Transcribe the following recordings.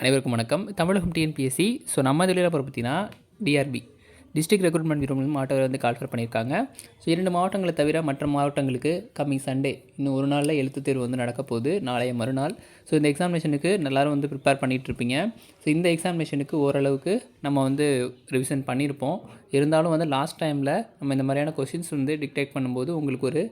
அனைவருக்கும் வணக்கம். தமிழகம் TNPSC so நம்ம இதில் அப்புறம் பார்த்தீங்கன்னா டிஆர்பி டிஸ்ட்ரிக்ட் ரெக்ரூட்மெண்ட் பியூரோ மாவட்டம் வந்து கால்ஃபர் பண்ணியிருக்காங்க. ஸோ இரண்டு மாவட்டங்களை தவிர மற்ற மாவட்டங்களுக்கு கம்மிங் சண்டே இன்னும் ஒரு நாளில் எழுத்து தேர்வு வந்து நடக்க போகுது நாளைய மறுநாள். ஸோ இந்த எக்ஸாமினேஷனுக்கு எல்லாரும் வந்து ப்ரிப்பேர் பண்ணிகிட்டு இருப்பீங்க. ஸோ இந்த எக்ஸாமினேஷனுக்கு ஓரளவுக்கு நம்ம வந்து ரிவிஷன் பண்ணியிருப்போம். இருந்தாலும் வந்து லாஸ்ட் டைமில் நம்ம இந்த மாதிரியான கொஷின்ஸ் வந்து டிக்டேட் பண்ணும்போது உங்களுக்கு ஒரு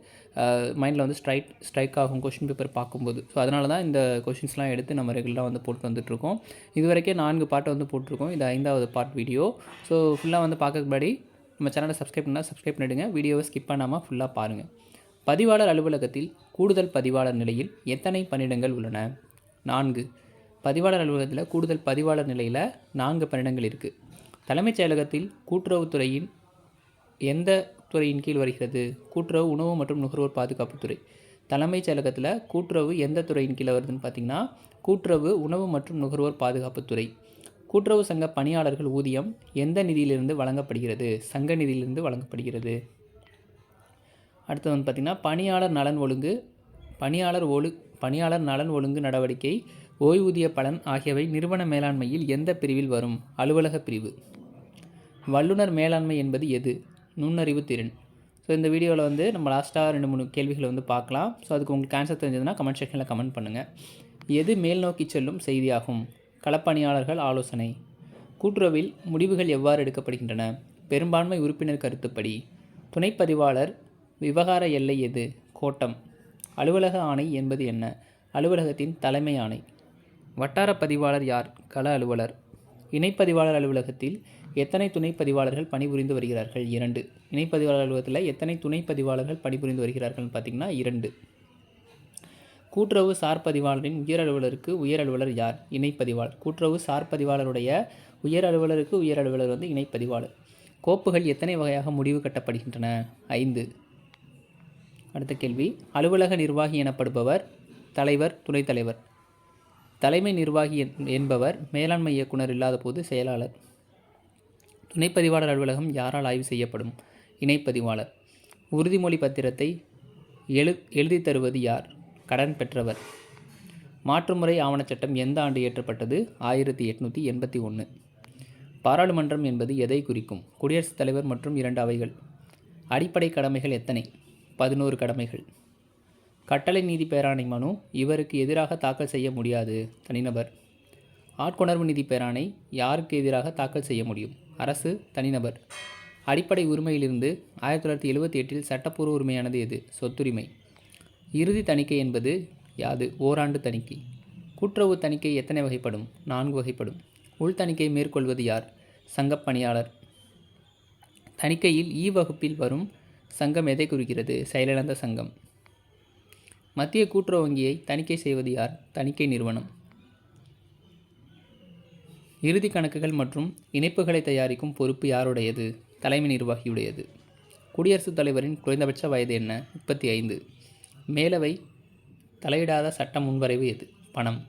மைண்டில் வந்து ஸ்ட்ரைக் ஸ்ட்ரைக் ஆகும் கொஷின் பேப்பர் பார்க்கும்போது. ஸோ அதனால தான் இந்த கொஷின்ஸ்லாம் எடுத்து நம்ம ரெகுலராக வந்து போட்டு வந்துட்ருக்கோம் இது வரைக்கும் நான்கு பாட்டை வந்து போட்டிருக்கோம். இது ஐந்தாவது பார்ட் வீடியோ ஸோ ஃபுல்லாக வந்து பார்க்கறதுக்கு நம்ம சேனலை சப்ஸ்கிரைப் பண்ணால் சப்ஸ்கிரைப் பண்ணிடுங்க. வீடியோவை ஸ்கிப் பண்ணாமல் ஃபுல்லாக பாருங்கள் பதிவாளர் அலுவலகத்தில் கூடுதல் பதிவாளர் நிலையில் எத்தனை பணியிடங்கள் உள்ளன? நான்கு. பதிவாளர் அலுவலகத்தில் கூடுதல் பதிவாளர் நிலையில் நான்கு பணியிடங்கள் இருக்குது தலைமைச் செயலகத்தில் கூட்டுறவுத்துறையின் எந்த துறையின் கீழ் வருகிறது. கூட்டுறவு உணவு மற்றும் நுகர்வோர் பாதுகாப்புத்துறை தலைமைச் செயலகத்தில் கூட்டுறவு எந்த துறையின் கீழே வருதுன்னு பார்த்தீங்கன்னா கூட்டுறவு உணவு மற்றும் நுகர்வோர் பாதுகாப்புத்துறை கூட்டுறவு சங்க பணியாளர்கள் ஊதியம் எந்த நிதியிலிருந்து வழங்கப்படுகிறது? சங்க நிதியிலிருந்து வழங்கப்படுகிறது. அடுத்தது வந்து பார்த்திங்கன்னா பணியாளர் நலன் ஒழுங்கு பணியாளர் ஒழு பணியாளர் நலன் ஒழுங்கு நடவடிக்கை ஓய்வூதிய பலன் ஆகியவை நிறுவன மேலாண்மையில் எந்த பிரிவில் வரும்? அலுவலக பிரிவு. வல்லுநர் மேலாண்மை என்பது எது? நுண்ணறிவு திறன் ஸோ இந்த வீடியோவில் வந்து நம்ம லாஸ்ட்டாக ரெண்டு மூணு கேள்விகளை வந்து பார்க்கலாம். ஸோ அதுக்கு உங்களுக்கு ஆன்சர் தெரிஞ்சதுன்னா கமெண்ட் செக்ஷனில் கமெண்ட் பண்ணுங்கள் எது மேல் நோக்கி செல்லும் செய்தியாகும்? களப்பணியாளர்கள் ஆலோசனை. கூட்டுறவில் முடிவுகள் எவ்வாறு எடுக்கப்படுகின்றன? பெரும்பான்மை உறுப்பினர் கருத்துப்படி. துணைப்பதிவாளர் விவகார எல்லை எது? கோட்டம். அலுவலக ஆணை என்பது என்ன? அலுவலகத்தின் தலைமை ஆணை. வட்டார பதிவாளர் யார்? கள அலுவலர். இணைப்பதிவாளர் அலுவலகத்தில் எத்தனை துணைப்பதிவாளர்கள் பணிபுரிந்து வருகிறார்கள்? இரண்டு. இணைப்பதிவாளர் அலுவலகத்தில் எத்தனை துணைப்பதிவாளர்கள் பணிபுரிந்து வருகிறார்கள்னு பார்த்தீங்கன்னா இரண்டு. கூட்டுறவு சார் பதிவாளரின் உயர் அலுவலருக்கு உயர் அலுவலர் யார்? இணைப்பதிவாளர். கூட்டுறவு சார் பதிவாளருடைய உயர் அலுவலருக்கு உயர் அலுவலர் வந்து இணைப்பதிவாளர். கோப்புகள் எத்தனை வகையாக முடிவு கட்டப்படுகின்றன? ஐந்து. அடுத்த கேள்வி. அலுவலக நிர்வாகி எனப்படுபவர் தலைவர் துணைத் தலைவர். தலைமை நிர்வாகி என்- என்பவர் மேலாண்மை இயக்குனர் இல்லாத போது செயலாளர். துணைப்பதிவாளர் அலுவலகம் யாரால் ஆய்வு செய்யப்படும்? இணைப்பதிவாளர். உறுதிமொழி பத்திரத்தை எழு எழுதி தருவது யார்? கடன் பெற்றவர். மாற்றுமுறை ஆவணச் சட்டம் எந்த ஆண்டு இயற்றப்பட்டது? ஆயிரத்தி எட்நூற்றி எண்பத்தி ஒன்று பாராளுமன்றம் என்பது எதை குறிக்கும்? குடியரசுத் தலைவர் மற்றும் இரண்டு அவைகள். அடிப்படை கடமைகள் எத்தனை? பதினோரு கடமைகள். கட்டளை நீதி பேராணை மனு இவருக்கு எதிராக தாக்கல் செய்ய முடியாது தனிநபர். ஆட்கொணர்வு நிதி பேராணை யாருக்கு எதிராக தாக்கல் செய்ய முடியும்? அரசு தனிநபர். அடிப்படை உரிமையிலிருந்து ஆயிரத்தி தொள்ளாயிரத்தி எழுபத்தி எட்டில் சட்டப்பூர்வ உரிமையானது எது? சொத்துரிமை. இறுதி தணிக்கை என்பது யாது? ஓராண்டு தணிக்கை. கூட்டுறவு தணிக்கை எத்தனை வகைப்படும்? நான்கு வகைப்படும். உள் தணிக்கை மேற்கொள்வது யார்? சங்கப் பணியாளர். தணிக்கையில் ஈ வகுப்பில் வரும் சங்கம் எதை குறிக்கிறது? செயலிழந்த சங்கம். மத்திய கூட்டுறவு வங்கியை தணிக்கை செய்வது யார்? தணிக்கை நிறுவனம். இறுதி கணக்குகள் மற்றும் இணைப்புகளை தயாரிக்கும் பொறுப்பு யாருடையது? தலைமை நிர்வாகியுடையது. குடியரசுத் தலைவரின் குறைந்தபட்ச வயது என்ன? முப்பத்தி ஐந்து மேலவை தலையிடாத சட்ட முன்வரைவு எது? பணம்.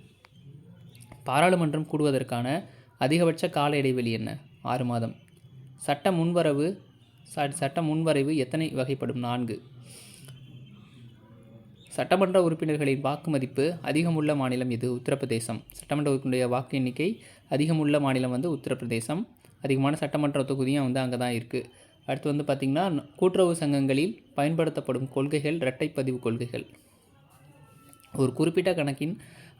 பாராளுமன்றம் கூடுவதற்கான அதிகபட்ச கால இடைவெளி என்ன? ஆறு மாதம். சட்ட முன்வரவு ச- சட்ட முன்வரைவு எத்தனை வகைப்படும்? நான்கு. சட்டமன்ற உறுப்பினர்களின் வாக்கு மதிப்பு அதிகமுள்ள மாநிலம் இது உத்தரப்பிரதேசம். சட்டமன்ற உறுப்பினருடைய வாக்கு எண்ணிக்கை அதிகமுள்ள மாநிலம் வந்து உத்தரப்பிரதேசம். அதிகமான சட்டமன்ற தொகுதியும் வந்து அங்கே தான் இருக்குது அடுத்து வந்து பார்த்திங்கன்னா கூட்டுறவு சங்கங்களில் பயன்படுத்தப்படும் கொள்கைகள் இரட்டைப்பதிவு கொள்கைகள். ஒரு குறிப்பிட்ட கணக்கின்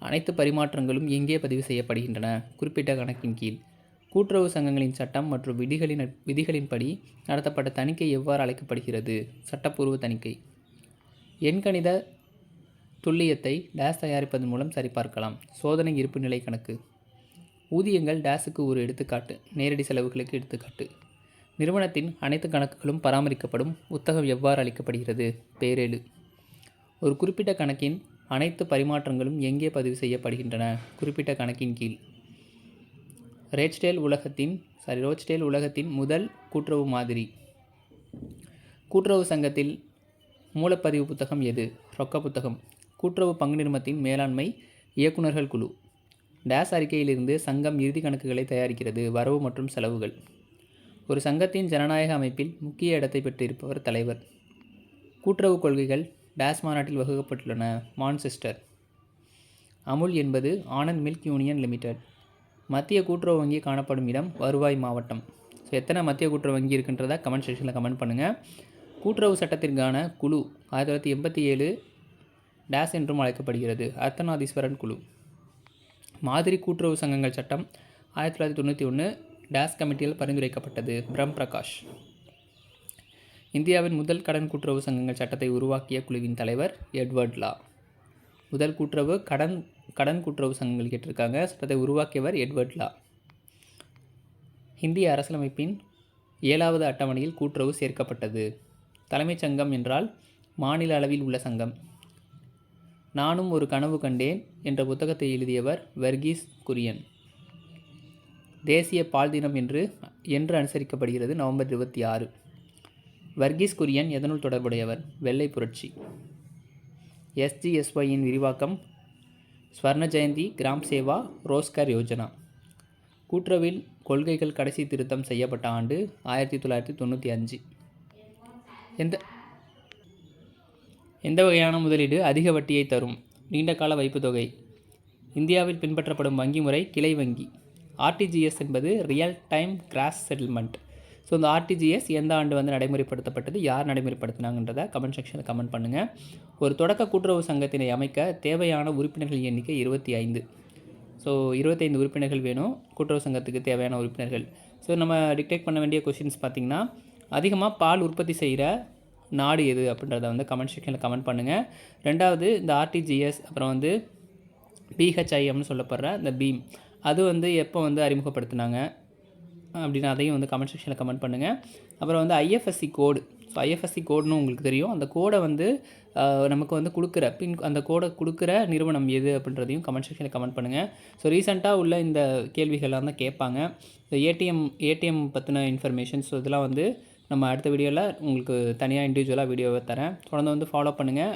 அனைத்து பரிமாற்றங்களும் எங்கே பதிவு செய்யப்படுகின்றன? குறிப்பிட்ட கணக்கின் கீழ். கூட்டுறவு சங்கங்களின் சட்டம் மற்றும் விதிகளின் விதிகளின்படி நடத்தப்பட்ட தணிக்கை எவ்வாறு அழைக்கப்படுகிறது? சட்டப்பூர்வ தணிக்கை. எண்கணித துல்லியத்தை டேஸ் தயாரிப்பதன் மூலம் சரிபார்க்கலாம். சோதனை இருப்பு நிலை கணக்கு. ஊதியங்கள் டேஸுக்கு ஒரு எடுத்துக்காட்டு நேரடி செலவுகளுக்கு எடுத்துக்காட்டு. நிறுவனத்தின் அனைத்து கணக்குகளும் பராமரிக்கப்படும் புத்தகம் எவ்வாறு அளிக்கப்படுகிறது? பேரேடு ஒரு குறிப்பிட்ட கணக்கின் அனைத்து பரிமாற்றங்களும் எங்கே பதிவு செய்யப்படுகின்றன? குறிப்பிட்ட கணக்கின் கீழ். ரேச்டேல் உலகத்தின் சாரி ரோச்டேல் உலகத்தின் முதல் கூட்டுறவு மாதிரி. கூட்டுறவு சங்கத்தில் மூலப்பதிவு புத்தகம் எது? ரொக்க புத்தகம். கூட்டுறவு பங்கு நிறுவனத்தின் மேலாண்மை இயக்குநர்கள் குழு. டேஸ் அறிக்கையிலிருந்து சங்கம் இறுதி கணக்குகளை தயாரிக்கிறது வரவு மற்றும் செலவுகள். ஒரு சங்கத்தின் ஜனநாயக அமைப்பில் முக்கிய இடத்தை பெற்றிருப்பவர் தலைவர். கூட்டுறவு கொள்கைகள் டேஸ் மாநாட்டில் வகுக்கப்பட்டுள்ளன மான்செஸ்டர். அமுல் என்பது ஆனந்த் மில்க் யூனியன் லிமிடெட். மத்திய கூட்டுறவு வங்கி காணப்படும் இடம் வருவாய் மாவட்டம். ஸோ எத்தனை மத்திய கூட்டுறவு வங்கி இருக்குன்றதை கமெண்ட் செக்ஷனில் கமெண்ட் பண்ணுங்கள் கூட்டுறவு சட்டத்திற்கான குழு ஆயிரத்தி தொள்ளாயிரத்தி எண்பத்தி ஏழு டேஸ் என்றும் அழைக்கப்படுகிறது. அர்த்தநாதீஸ்வரன் குழு. மாதிரி கூட்டுறவு சங்கங்கள் சட்டம் ஆயிரத்தி தொள்ளாயிரத்தி தொண்ணூற்றி ஒன்று டேஸ் கமிட்டியில் பரிந்துரைக்கப்பட்டது. பிரம் பிரகாஷ் இந்தியாவின் முதல் கடன் கூட்டுறவு சங்கங்கள் சட்டத்தை உருவாக்கிய குழுவின் தலைவர் எட்வர்ட் லா. முதல் கூட்டுறவு கடன் கடன் கூட்டுறவு சங்கங்கள் கேட்டிருக்காங்க. சட்டத்தை உருவாக்கியவர் எட்வர்ட் லா. இந்திய அரசியலமைப்பின் ஏழாவது அட்டவணையில் கூட்டுறவு சேர்க்கப்பட்டது. தலைமைச் சங்கம் என்றால் மாநில அளவில் உள்ள சங்கம். நானும் ஒரு கனவு கண்டேன் என்ற புத்தகத்தை எழுதியவர் வர்கீஸ் குரியன். தேசிய பால் தினம் என்று என்று அனுசரிக்கப்படுகிறது நவம்பர் இருபத்தி ஆறு. வர்கீஸ் குரியன் எதனுள் தொடர்புடையவர்? வெள்ளை புரட்சி. எஸ்ஜிஎஸ்ஒயின் விரிவாக்கம் ஸ்வர்ண ஜெயந்தி கிராம் சேவா ரோஸ்கர் யோஜனா. கூட்டுறவில் கொள்கைகள் கடைசி திருத்தம் செய்யப்பட்ட ஆண்டு ஆயிரத்தி தொள்ளாயிரத்தி தொண்ணூற்றி அஞ்சு. எந்த எந்த வகையான முதலீடு அதிக வட்டியை தரும்? நீண்டகால வைப்பு தொகை. இந்தியாவில் பின்பற்றப்படும் வங்கி முறை கிளை வங்கி. ஆர்டிஜிஎஸ் என்பது real time gross settlement so இந்த ஆர்டிஜிஎஸ் எந்த ஆண்டு வந்து நடைமுறைப்படுத்தப்பட்டது? யார் நடைமுறைப்படுத்தினாங்கன்றதை கமெண்ட் செக்ஷனில் கமெண்ட் பண்ணுங்கள் ஒரு தொடக்க கூட்டுறவு சங்கத்தினை அமைக்க தேவையான உறுப்பினர்கள் எண்ணிக்கை இருபத்தி ஐந்து. ஸோ இருபத்தைந்து உறுப்பினர்கள் வேணும். கூட்டுறவு சங்கத்துக்கு தேவையான உறுப்பினர்கள். ஸோ நம்ம டிக்டேக் பண்ண வேண்டிய கொஷின்ஸ் பார்த்திங்கன்னா அதிகமாக பால் உற்பத்தி செய்கிற நாடு எது அப்படின்றத வந்து கமெண்ட் செக்ஷனில் கமெண்ட் பண்ணுங்கள் ரெண்டாவது இந்த ஆர்டிஜிஎஸ் அப்புறம் வந்து பிஹெச்ஐஎம்னு சொல்லப்படுற இந்த பீம் அது வந்து எப்போ வந்து அறிமுகப்படுத்தினாங்க அப்படின்னு அதையும் வந்து கமெண்ட் செக்ஷனில் கமெண்ட் பண்ணுங்கள் அப்புறம் வந்து ஐஎஃப்எஸ்சி கோடு ஸோ ஐஎஃப்எஸ்சி கோடுன்னு உங்களுக்கு தெரியும். அந்த கோடை வந்து நமக்கு வந்து கொடுக்குற பின் அந்த கோடை கொடுக்குற நிறுவனம் எது அப்படின்றதையும் கமெண்ட் செக்ஷனில் கமெண்ட் பண்ணுங்கள் ஸோ ரீசெண்டாக உள்ள இந்த கேள்விகள்லாம் தான் கேட்பாங்க. ஏடிஎம் ஏடிஎம் பற்றின இன்ஃபர்மேஷன் ஸோ இதெல்லாம் வந்து நம்ம அடுத்த வீடியோவில் உங்களுக்கு தனியாக இண்டிவிஜுவலாக வீடியோவை தரேன். தொடர்ந்து வந்து ஃபாலோ பண்ணுங்கள்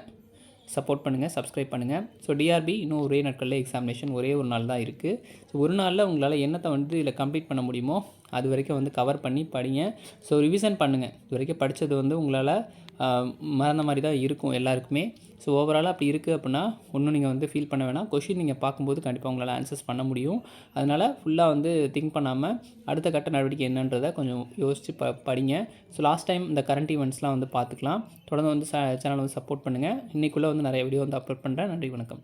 சப்போர்ட் பண்ணுங்கள் சப்ஸ்கிரைப் பண்ணுங்கள் ஸோ டிஆர்பி இன்னும் ஒரே நாட்களில் எக்ஸாமினேஷன் ஒரே ஒரு நாள் தான் இருக்குது ஸோ ஒரு நாளில் உங்களால் என்னத்தை வந்து இதில் கம்ப்ளீட் பண்ண முடியுமோ அது வரைக்கும் வந்து கவர் பண்ணி படிங்க. ஸோ ரிவிஷன் பண்ணுங்கள் இது வரைக்கும் படித்தது வந்து உங்களால் மறந்த மாதிரி தான் இருக்கும் எல்லாருக்குமே. ஸோ ஓவராலாக அப்படி இருக்குது அப்படின்னா ஒன்றும் நீங்கள் வந்து ஃபீல் பண்ண வேணாம். கொஷின் நீங்கள் பார்க்கும்போது கண்டிப்பாக உங்களால் ஆன்சர்ஸ் பண்ண முடியும். அதனால் ஃபுல்லாக வந்து திங்க் பண்ணாமல் அடுத்த கட்ட நடவடிக்கை என்னன்றதை கொஞ்சம் யோசித்து ப படிங்க. ஸோ லாஸ்ட் டைம் இந்த கரண்ட் ஈவெண்ட்ஸ்லாம் வந்து பார்த்துக்கலாம். தொடர்ந்து வந்து சேனலை வந்து சப்போர்ட் பண்ணுங்கள் இன்றைக்குள்ளே வந்து நிறைய வீடியோ வந்து அப்லோட் பண்ணுறேன் நன்றி வணக்கம்.